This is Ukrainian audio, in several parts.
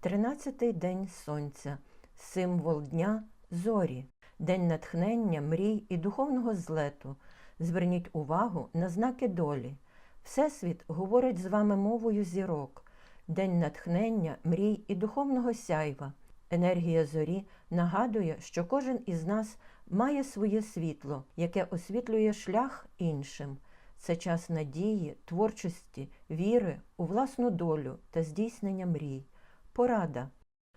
Тринадцятий день сонця, символ дня зорі, день натхнення, мрій і духовного злету. Зверніть увагу на знаки долі. Всесвіт говорить з вами мовою зірок. День натхнення, мрій і духовного сяйва. Енергія зорі нагадує, що кожен із нас має своє світло, яке освітлює шлях іншим. Це час надії, творчості, віри у власну долю та здійснення мрій. Порада.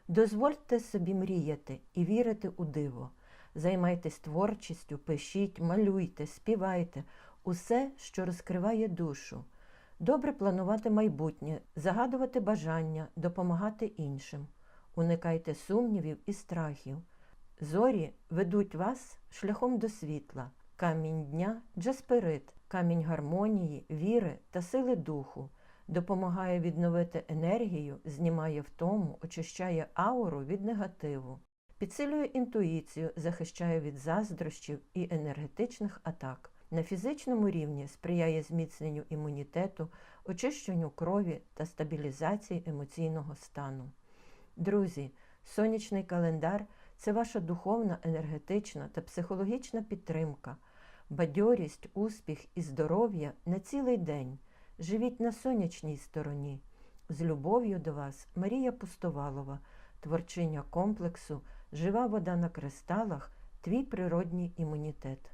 Дозвольте собі мріяти і вірити у диво. Займайтесь творчістю, пишіть, малюйте, співайте усе, що розкриває душу. Добре планувати майбутнє, загадувати бажання, допомагати іншим. Уникайте сумнівів і страхів. Зорі ведуть вас шляхом до світла. Камінь дня джасперит, камінь гармонії, віри та сили духу. Допомагає відновити енергію, знімає втому, очищає ауру від негативу, підсилює інтуїцію, захищає від заздрощів і енергетичних атак. На фізичному рівні сприяє зміцненню імунітету, очищенню крові та стабілізації емоційного стану. Друзі, сонячний календар це ваша духовна, енергетична та психологічна підтримка, бадьорість, успіх і здоров'я на цілий день. Живіть на сонячній стороні. З любов'ю до вас Марія Пустовалова, творчиня комплексу Жива вода на кристалах, твій природній імунітет.